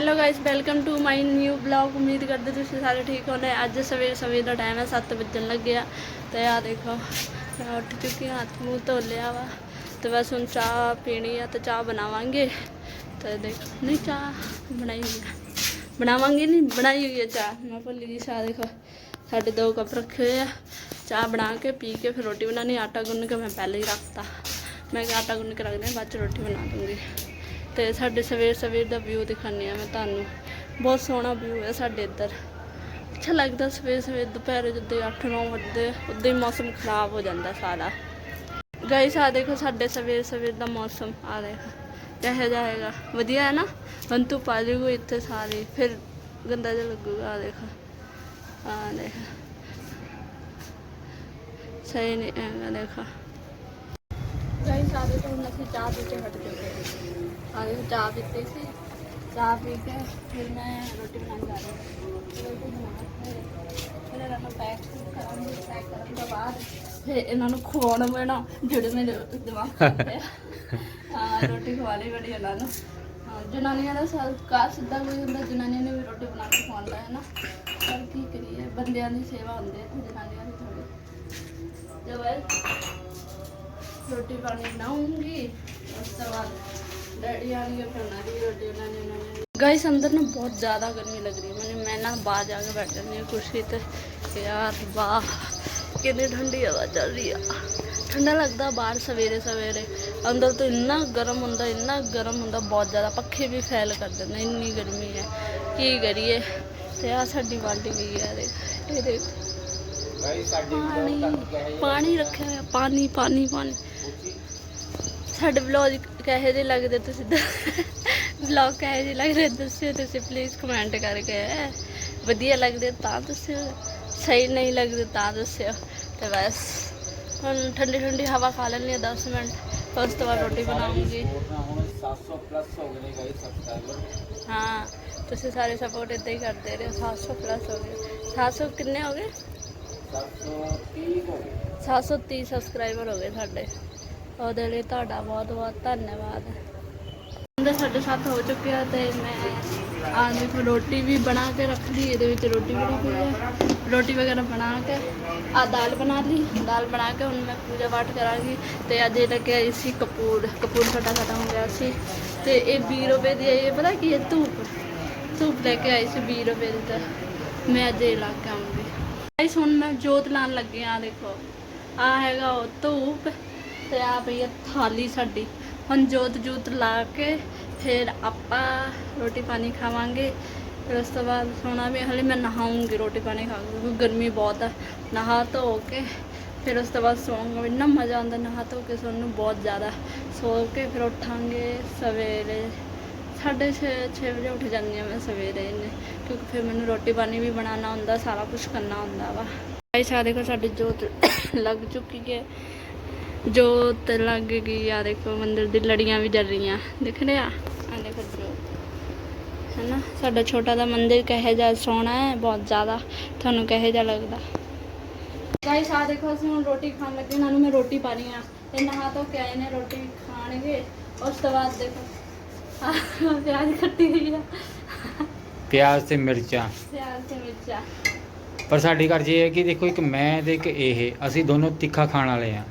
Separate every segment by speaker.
Speaker 1: Hello guys welcome to my new blog ਉਮੀਦ ਕਰਦੇ ਤੁਸੀਂ ਸਾਰੇ ਠੀਕ ਹੋਣੇ ਅੱਜ ਸਵੇਰ ਸਵੇਰ ਦਾ ਟਾਈਮ ਹੈ 7 ਵਜਣ ਲੱਗਿਆ ਤੇ ਆ ਦੇਖੋ ਮੈਂ ਉੱਠ ਚੁੱਕੀ ਹਾਂ ਹੱਥ ਮੂੰਹ ਧੋ ਲਿਆ ਵਾ ਤੇ ਬਸ ਹੁਣ ਚਾਹ ਪੀਣੀ ਆ ਤੇ ਚਾਹ ਬਣਾਵਾਂਗੇ ਤੇ ਦੇਖੋ ਨਹੀਂ ਚਾਹ ਬਣਾਈ ਹੋਈ ਆ ਬਣਾਵਾਂਗੇ ਨਹੀਂ ਬਣਾਈ ਹੋਈ ਹੈ ਚਾਹ ਮੈਂ ਭੁੱਲ ਗਈ ਚਾਹ ਦੇਖੋ ਸਾਡੇ ਦੋ ਕੱਪ ਰੱਖੇ ਹੋਏ ਆ ਚਾਹ ਬਣਾ ਕੇ ਪੀ ਕੇ ਫਿਰ ਰੋਟੀ ਬਣਾਉਣੀ ਆਟਾ ਗੁੰਨ ਕੇ ਮੈਂ ਪਹਿਲੇ ਹੀ ਰੱਖਤਾ ਮੈਂ ਕਿਹਾ ਆਟਾ ਗੁੰਨ ਕੇ ਰੱਖਦੇ ਹਾਂ, ਬਾਅਦ ਚ ਰੋਟੀ ਬਣਾ ਦੂੰਗੀ ਤੇ ਸਾਡੇ ਸਵੇਰ ਸਵੇਰ ਦਾ ਵਿਊ ਦਿਖਾਉਂਦੀ ਆ ਮੈਂ ਤੁਹਾਨੂੰ। ਬਹੁਤ ਸੋਹਣਾ ਵਿਊ ਹੈ ਸਾਡੇ ਇੱਧਰ। ਅੱਛਾ ਲੱਗਦਾ ਸਵੇਰ ਸਵੇਰ ਦੁਪਹਿਰੇ ਜਦੋਂ 8-9 ਵਜੇ ਉਦੋਂ ਹੀ ਮੌਸਮ ਖਰਾਬ ਹੋ ਜਾਂਦਾ ਸਾਰਾ। ਗਾਇਸ ਆ ਦੇਖੋ ਸਾਡੇ ਸਵੇਰ ਸਵੇਰ ਦਾ ਮੌਸਮ ਆ ਦੇਖੋ। ਕਿਹੋ ਜਿਹਾ ਹੈਗਾ। ਵਧੀਆ ਹੈ ਨਾ? ਬੰਤੂ ਪਾ ਆ ਜਾਊਗੀ ਇੱਥੇ ਸਾਰੇ, ਫਿਰ ਗੰਦਾ ਜਿਹਾ ਲੱਗੂਗਾ ਆ ਦੇਖੋ। ਆ ਦੇਖੋ। ਸਹੀ ਨਹੀਂ ਹੈਗਾ ਦੇਖੋ। ਗਾਇਸ ਆ ਤੋਂ ਹੁਣ ਅਸੀਂ ਚਾਹ ਪੀ ਕੇ ਹਟ ਚੁੱਕੇ ਹਾਂ। ਆ ਚਾਹ ਪੀਤੀ ਸੀ। ਚਾਹ ਪੀ ਕੇ ਫਿਰ ਮੈਂ ਰੋਟੀ ਬਣਾਉਣ ਜਾ ਰਹੀ ਹਾਂ। ਰੋਟੀ ਬਣਾ ਫਿਰ ਇਹਨਾਂ ਨੂੰ ਪੈਕ ਕਰਾਂਗੀ ਪੈਕ ਕਰਨ ਤੋਂ ਬਾਅਦ ਫਿਰ ਇਹਨਾਂ ਨੂੰ ਖਵਾਉਣਾ ਪੈਣਾ, ਜਿਹੜੇ ਮੇਰੇ ਦਿਮਾਗ ਖਾਤੇ ਆ। ਹਾਂ, ਰੋਟੀ ਖਵਾ ਲਈ ਬੜੀ ਇਹਨਾਂ ਨੂੰ। ਹਾਂ, ਜਨਾਨੀਆਂ ਦਾ ਸਰਕਾਰ ਸਿੱਧਾ ਕੋਈ ਹੁੰਦਾ, ਜਨਾਨੀਆਂ ਨੇ ਵੀ ਰੋਟੀ ਬਣਾ ਕੇ ਖਵਾਉਂਦਾ ਹੈ ਨਾ ਪਰ ਕੀ ਕਰੀਏ, ਬੰਦਿਆਂ ਦੀ ਸੇਵਾ ਹੁੰਦੀ ਹੈ ਤੇ ਜਨਾਨੀਆਂ ਦੀ ਥੋੜੀ ਜੋ ਹੈ। ਰੋਟੀ ਪਾਣੀ ਬਣਾਉਂਗੀ ਉਸ ਤੋਂ ਬਾਅਦ ਡੈਡੀ ਆਣਗੇ ਫਿਰ ਉਹਨਾਂ ਦੀ ਵੀ ਰੋਟੀ ਬਣਾਉਣੀ ਉਹਨਾਂ ਨੇ ਗਾਇਸ ਅੰਦਰ ਨਾ ਬਹੁਤ ਜ਼ਿਆਦਾ ਗਰਮੀ ਲੱਗ ਰਹੀ ਹੈ। ਮੈਨੂੰ ਮੈਂ ਨਾ ਬਾਹਰ ਜਾ ਕੇ ਬੈਠ ਜਾਂਦੀ ਹਾਂ ਕੁਰਸੀ ਤੇ। ਤੇ ਯਾਰ ਵਾਹ ਕਿੰਨੀ ਠੰਡੀ ਹਵਾ ਚੱਲ ਰਹੀ ਆ। ਠੰਡਾ ਲੱਗਦਾ ਬਾਹਰ ਸਵੇਰੇ ਸਵੇਰੇ। ਅੰਦਰ ਤਾਂ ਇੰਨਾ ਗਰਮ ਹੁੰਦਾ ਇੰਨਾ ਗਰਮ ਹੁੰਦਾ ਬਹੁਤ ਜ਼ਿਆਦਾ। ਪੱਖੇ ਵੀ ਫੈਲ ਕਰ ਦਿੰਦੇ ਇੰਨੀ ਗਰਮੀ ਹੈ। ਕੀ ਕਰੀਏ? ਤੇ ਆ ਸਾਡੀ ਬਾਲਟੀ ਵੀ ਹੈ ਦੇਖ ਇਹ ਦੇਖ। ਪਾਣੀ ਪਾਣੀ ਰੱਖਿਆ ਹੋਇਆ ਪਾਣੀ ਪਾਣੀ ਪਾਣੀ। ਸਾਡੇ ਵਲੌਗ ਕਹੇ ਜਿਹੇ ਲੱਗਦੇ ਤੁਸੀਂ ਵਲੌਗ ਕਹੇ ਜਿਹੇ ਲੱਗਦੇ ਦੱਸਿਓ ਤੁਸੀਂ ਪਲੀਜ਼ ਕਮੈਂਟ ਕਰਕੇ। ਵਧੀਆ ਲੱਗਦੇ ਤਾਂ ਦੱਸਿਓ। ਸਹੀ ਨਹੀਂ ਲੱਗਦੇ ਤਾਂ ਦੱਸਿਓ। ਤੇ ਬਸ, ਹੁਣ ਠੰਡੀ ਠੰਡੀ ਹਵਾ ਖਾ ਲੈਣੀ 10 ਮਿੰਟ। ਉਸ ਤੋਂ ਬਾਅਦ ਰੋਟੀ ਬਣਾਉਂਗੀ।
Speaker 2: ਹੁਣ 700 ਪਲੱਸ ਹੋ ਗਏ ਨੇ ਗਾਈ ਸਬਸਕ੍ਰਾਈਬਰ
Speaker 1: ਹਾਂ ਤੁਸੀਂ ਸਾਰੇ ਸਪੋਰਟ ਇਦਾਂ ਹੀ ਕਰਦੇ ਰਹੇ। 700 ਪਲੱਸ ਹੋ ਗਏ। 700 ਕਿੰਨੇ ਹੋ ਗਏ?
Speaker 2: 730 ਹੋ ਗਏ।
Speaker 1: 730 ਸਬਸਕ੍ਰਾਈਬਰ ਹੋ ਗਏ ਸਾਡੇ ਉਹਦੇ ਲਈ ਤੁਹਾਡਾ ਬਹੁਤ ਬਹੁਤ ਧੰਨਵਾਦ ਅੰਦਰ ਸਾਡੇ ਸਾਥ ਹੋ ਚੁੱਕਿਆ ਤੇ ਮੈਂ ਆ ਦੇਖੋ ਰੋਟੀ ਵੀ ਬਣਾ ਕੇ ਰੱਖ ਲਈ ਇਹਦੇ ਵਿੱਚ ਰੋਟੀ ਬਣੀ ਪਈ ਹੈ ਰੋਟੀ ਵਗੈਰਾ ਬਣਾ ਕੇ ਆ ਦਾਲ ਬਣਾ ਲਈ ਦਾਲ ਬਣਾ ਕੇ ਹੁਣ ਮੈਂ ਪੂਜਾ ਪਾਠ ਕਰਾਂਗੀ ਤੇ ਅੱਜ ਇਹ ਲੈ ਕੇ ਆਈ ਸੀ ਕਪੂਰ ਕਪੂਰ ਸਾਡਾ ਖਤਮ ਹੋ ਗਿਆ ਸੀ ਤੇ ਇਹ 20 ਰੁਪਏ ਦੀ ਇਹ ਪਤਾ ਕੀ ਹੈ ਧੂਪ ਧੂਪ ਲੈ ਕੇ ਆਈ ਸੀ 20 ਰੁਪਏ ਦੀ ਤਾਂ ਮੈਂ ਅੱਜ ਇਹ ਲਾ ਕੇ ਆਉਂਗੀ ਗਾਇਸ ਹੁਣ ਮੈਂ ਜੋਤ ਲਾਉਣ ਲੱਗੀ ਆ ਦੇਖੋ ਆ ਹੈਗਾ ਉਹ ਧੂਪ ਤੇ ਆ ਪਈ ਆ ਥਾਲੀ ਸਾਡੀ। ਹੁਣ ਜੋਤ ਜੂਤ ਲਾ ਕੇ ਫਿਰ ਆਪਾਂ ਰੋਟੀ ਪਾਣੀ ਖਾਵਾਂਗੇ। ਫਿਰ ਉਸ ਤੋਂ ਬਾਅਦ ਸੋਣਾ ਵੀ ਹਲੇ ਮੈਂ ਨਹਾਉਂਗੀ, ਰੋਟੀ ਪਾਣੀ ਖਾ ਕੇ, ਕਿਉਂਕਿ ਗਰਮੀ ਬਹੁਤ ਹੈ ਨਹਾ ਧੋ ਕੇ, ਫਿਰ ਉਸ ਤੋਂ ਬਾਅਦ ਸੌਂਗਾ ਇੰਨਾ ਮਜ਼ਾ ਆਉਂਦਾ ਨਹਾ ਧੋ ਕੇ ਸੌਣ ਨੂੰ ਬਹੁਤ ਜ਼ਿਆਦਾ। ਸੌ ਕੇ ਫਿਰ ਉੱਠਾਂਗੇ ਸਵੇਰੇ। ਸਾਢੇ ਛੇ ਛੇ ਵਜੇ ਉੱਠ ਜਾਂਦੀ ਹਾਂ ਮੈਂ ਸਵੇਰੇ ਇੰਨੇ। ਕਿਉਂਕਿ ਫਿਰ ਮੈਨੂੰ ਰੋਟੀ ਪਾਣੀ ਵੀ ਬਣਾਉਣਾ ਹੁੰਦਾ, ਸਾਰਾ ਕੁਝ ਕਰਨਾ ਹੁੰਦਾ ਵਾ। ਭਾਈ ਸਾਡੇ ਕੋਲ ਸਾਡੀ ਜੋਤ ਲੱਗ ਚੁੱਕੀ ਹੈ। ਜੋਤ ਲੱਗ ਗਈ ਆ ਦੇਖੋ ਮੰਦਿਰ ਦੀ ਲੜੀਆਂ ਵੀ ਜਲ ਰਹੀਆਂ। ਦਿਖ ਰਿਹਾ? ਆ ਦੇਖੋ ਜੋਤ। ਹੈਨਾ? ਸਾਡਾ ਛੋਟਾ ਦਾ ਮੰਦਿਰ ਕਹੇ ਜਿਹਾ ਸੋਹਣਾ ਹੈ ਬਹੁਤ ਜ਼ਿਆਦਾ ਤੁਹਾਨੂੰ ਕਹੇ ਜਿਹਾ ਲੱਗਦਾ। ਗਾਇਸ ਆ ਦੇਖੋ ਅਸੀਂ ਹੁਣ ਰੋਟੀ ਖਾਣ ਲੱਗੇ ਇਹਨਾਂ ਨੂੰ ਮੈਂ ਰੋਟੀ ਪਾ ਰਹੀ ਆ। ਤੇ ਨਹਾ ਧੋ ਕੇ ਆਏ ਨੇ ਰੋਟੀ ਖਾਣਗੇ। ਉਸ ਤੋਂ ਬਾਅਦ ਦੇਖੋ ਪਿਆਜ਼ ਕੱਟੀ ਹੋਈ ਆ।
Speaker 2: ਪਿਆਜ਼ ਤੇ ਮਿਰਚਾਂ।
Speaker 1: ਪਿਆਜ਼ ਤੇ ਮਿਰਚਾਂ।
Speaker 2: ਪਰ ਸਾਡੇ ਘਰ 'ਚ ਇਹ ਹੈ ਕਿ ਦੇਖੋ ਇੱਕ ਮੈਂ ਤੇ ਇੱਕ ਇਹ ਅਸੀਂ ਦੋਨੋਂ ਤਿੱਖਾ ਖਾਣ ਵਾਲੇ ਆ।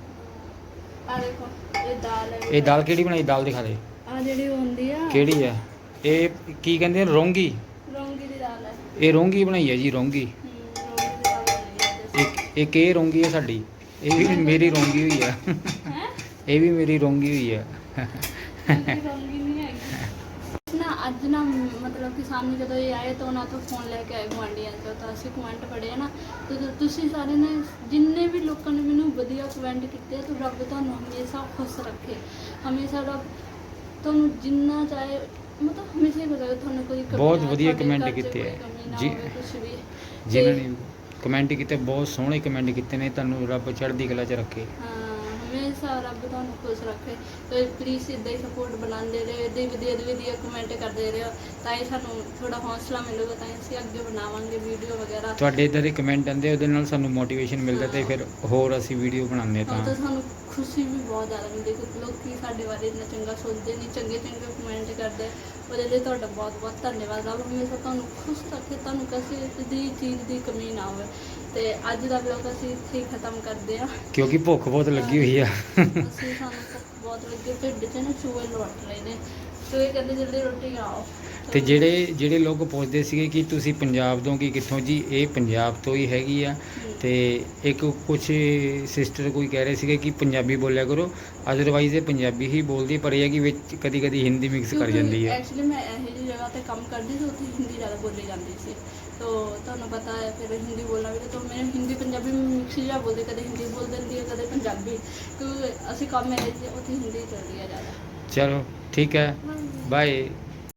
Speaker 1: ਆ ਦੇਖੋ ਇਹ ਦਾਲ ਹੈ।
Speaker 2: ਇਹ ਦਾਲ ਕਿਹੜੀ ਬਣਾਈ? ਦਾਲ ਦਿਖਾ ਦੇ।
Speaker 1: ਆ ਜਿਹੜੀ ਹੁੰਦੀ ਆ।
Speaker 2: ਕਿਹੜੀ ਹੈ ਇਹ ਕੀ ਕਹਿੰਦੇ ਨੇ ਰੋਂਗੀ।
Speaker 1: ਰੋਂਗੀ ਦੀ ਦਾਲ ਹੈ।
Speaker 2: ਇਹ ਰੋਂਗੀ ਬਣਾਈ ਹੈ ਜੀ ਰੋਂਗੀ।
Speaker 1: ਹਮ, ਰੋਂਗੀ ਦੀ ਦਾਲ ਬਣਾਈ
Speaker 2: ਇੱਕ ਇੱਕ ਇਹ ਰੋਂਗੀ ਹੈ ਸਾਡੀ। ਇਹ ਵੀ ਮੇਰੀ ਰੋਂਗੀ ਹੋਈ ਹੈ
Speaker 1: ਹੈ? ਹੈ
Speaker 2: ਇਹ ਵੀ ਮੇਰੀ ਰੋਂਗੀ ਹੋਈ ਹੈ
Speaker 1: ਰੋਂਗੀ ਨਾ ਅੱਜ ਨਾ ਮਤਲਬ ਕਿ ਸਾਨੂੰ ਜਦੋਂ ਇਹ ਆਏ ਤਾਂ ਉਹਨਾਂ ਤੋਂ ਫੋਨ ਲੈ ਕੇ ਆਏ ਗੁਆਂਢੀਆਂ ਤੋਂ ਤਾਂ ਅਸੀਂ ਕਮੈਂਟ ਪੜ੍ਹੇ ਨਾ। ਤੇ ਤੁਸੀਂ ਸਾਰੇ ਨੇ ਜਿੰਨੇ ਵੀ ਲੋਕਾਂ ਨੇ ਮੈਨੂੰ ਵਧੀਆ ਕਮੈਂਟ ਕੀਤੇ ਤਾਂ ਰੱਬ ਤੁਹਾਨੂੰ ਹਮੇਸ਼ਾ ਖੁਸ਼ ਰੱਖੇ। ਹਮੇਸ਼ਾ ਰੱਬ ਤੁਹਾਨੂੰ ਜਿੰਨਾ ਚਾਹੇ ਮਤਲਬ ਹਮੇਸ਼ਾ ਹੀ ਬਤਾਓ ਤੁਹਾਨੂੰ ਕੋਈ ਕਮੀ
Speaker 2: ਬਹੁਤ ਵਧੀਆ
Speaker 1: 'ਚ
Speaker 2: ਕੀਤੇ
Speaker 1: ਨਾ
Speaker 2: ਜੀ- ਜਿਨ੍ਹਾਂ ਨੇ ਕਮੈਂਟ ਕੀਤੇ ਬਹੁਤ ਸੋਹਣੇ ਕਮੈਂਟ ਕੀਤੇ ਨੇ ਤੁਹਾਨੂੰ ਰੱਬ ਚੜ੍ਹਦੀ ਕਲਾ 'ਚ ਰੱਖੇ।
Speaker 1: ਹਾਂ। ਹਮੇਸ਼ਾ ਰੱਬ ਤੁਹਾਨੂੰ ਖੁਸ਼ ਰੱਖੇ। ਤੇ ਪਲੀਜ਼ ਇਦਾਂ ਹੀ ਸਪੋਰਟ ਬਣਾਉਂਦੇ ਰਹੇ ਇਦਾਂ ਹੀ ਵਧੀਆ ਵਧੀਆ ਕਮੈਂਟ ਕਰਦੇ ਰਹੋ। ਤਾਂ ਹੀ ਸਾਨੂੰ ਥੋੜਾ ਹੌਸਲਾ ਮਿਲੂਗਾ ਤਾਂ ਹੀ ਅਸੀਂ ਅੱਗੇ ਬਣਾਵਾਂਗੇ ਵੀਡੀਓ ਵਗੈਰਾ।
Speaker 2: ਤੁਹਾਡੇ ਇਧਰ ਦੇ ਕਮੈਂਟ ਆਉਂਦੇ ਉਹਦੇ ਨਾਲ ਸਾਨੂੰ ਮੋਟੀਵੇਸ਼ਨ ਮਿਲਦਾ ਤੇ ਫਿਰ ਹੋਰ ਅਸੀਂ ਵੀਡੀਓ ਬਣਾਉਂਦੇ
Speaker 1: ਤਾਂ
Speaker 2: ਤਾਂ।
Speaker 1: ਸਾਨੂੰ ਖੁਸ਼ੀ ਵੀ ਬਹੁਤ ਜ਼ਿਆਦਾ ਮਿਲਦੀ ਕਿ ਲੋਕੀ ਸਾਡੇ ਬਾਰੇ ਇੰਨਾ ਚੰਗਾ ਸੋਚਦੇ ਨੇ ਚੰਗੇ ਚੰਗੇ ਕਮੈਂਟ ਕਰਦੇ। ਉਹਦੇ ਲਈ ਤੁਹਾਡਾ ਬਹੁਤ ਬਹੁਤ ਧੰਨਵਾਦ। ਰੱਬ ਹਮੇਸ਼ਾ ਤੁਹਾਨੂੰ ਖੁਸ਼ ਰੱਖੇ ਤੁਹਾਨੂੰ ਕਿਸੇ ਦੀ ਚੀਜ਼ ਦੀ ਕਮੀ ਨਾ ਹੋਵੇ। ਤੇ ਅੱਜ ਦਾ ਵਲੌਗ ਅਸੀਂ ਇੱਥੇ ਹੀ ਖਤਮ ਕਰਦੇ ਆ
Speaker 2: ਕਿਉਂਕਿ ਭੁੱਖ ਬਹੁਤ ਲੱਗੀ ਹੋਈ ਆ।
Speaker 1: ਅਸੀਂ ਸਾਨੂੰ ਭੁੱਖ ਬਹੁਤ ਲੱਗੀ ਢਿੱਡ 'ਚ ਨਾ ਚੂਹੇ ਲੁੱਟ ਰਹੇ ਨੇ। ਚੂਹੇ ਕਹਿੰਦੇ ਜਲਦੀ ਰੋਟੀ ਖਾਓ।
Speaker 2: ਤੇ ਜਿਹੜੇ ਜਿਹੜੇ ਲੋਕ ਪੁੱਛਦੇ ਸੀਗੇ ਕਿ ਤੁਸੀਂ ਪੰਜਾਬ ਤੋਂ ਕਿ ਕਿੱਥੋਂ? ਜੀ ਇਹ ਪੰਜਾਬ ਤੋਂ ਹੀ ਹੈਗੀ ਆ। ਤੇ ਇੱਕ ਕੁਝ ਸਿਸਟਰ ਕੋਈ ਕਹਿ ਰਹੇ ਸੀਗੇ ਕਿ ਪੰਜਾਬੀ ਬੋਲਿਆ ਕਰੋ। ਅਦਰਵਾਈਜ਼ ਇਹ ਪੰਜਾਬੀ ਹੀ ਬੋਲਦੀ ਪਰ ਇਹ ਹੈ ਕਿ ਵਿੱਚ ਕਦੀ ਕਦੀ ਹਿੰਦੀ ਮਿਕਸ ਕਰ ਜਾਂਦੀ ਹੈ
Speaker 1: ਐਕਚੁਅਲੀ ਮੈਂ ਇਹੋ ਜਿਹੀ ਜਗ੍ਹਾ ਤੇ ਕੰਮ ਕਰਦੀ ਸੀ ਉੱਥੇ ਹਿੰਦੀ ਜ਼ਿਆਦਾ ਬੋਲੀ ਜਾਂਦੀ ਸੀ। ਤੋ ਤੁਹਾਨੂੰ ਪਤਾ ਹੈ ਫਿਰ ਹਿੰਦੀ ਬੋਲਣਾ ਵੀ ਤਾਂ ਮੈਂ ਹਿੰਦੀ ਪੰਜਾਬੀ ਮਿਕਸ ਜਿਹਾ ਬੋਲਦੀ ਕਦੇ ਹਿੰਦੀ ਬੋਲ ਦਿੰਦੀ ਹੈ ਕਦੇ ਪੰਜਾਬੀ। ਕਿਉਂਕਿ ਅਸੀਂ ਕੰਮ ਇਹ ਉੱਥੇ ਹਿੰਦੀ ਚੱਲਦੀ ਹੈ ਜ਼ਿਆਦਾ।
Speaker 2: ਚਲੋ ਠੀਕ ਹੈ। ਬਾਏ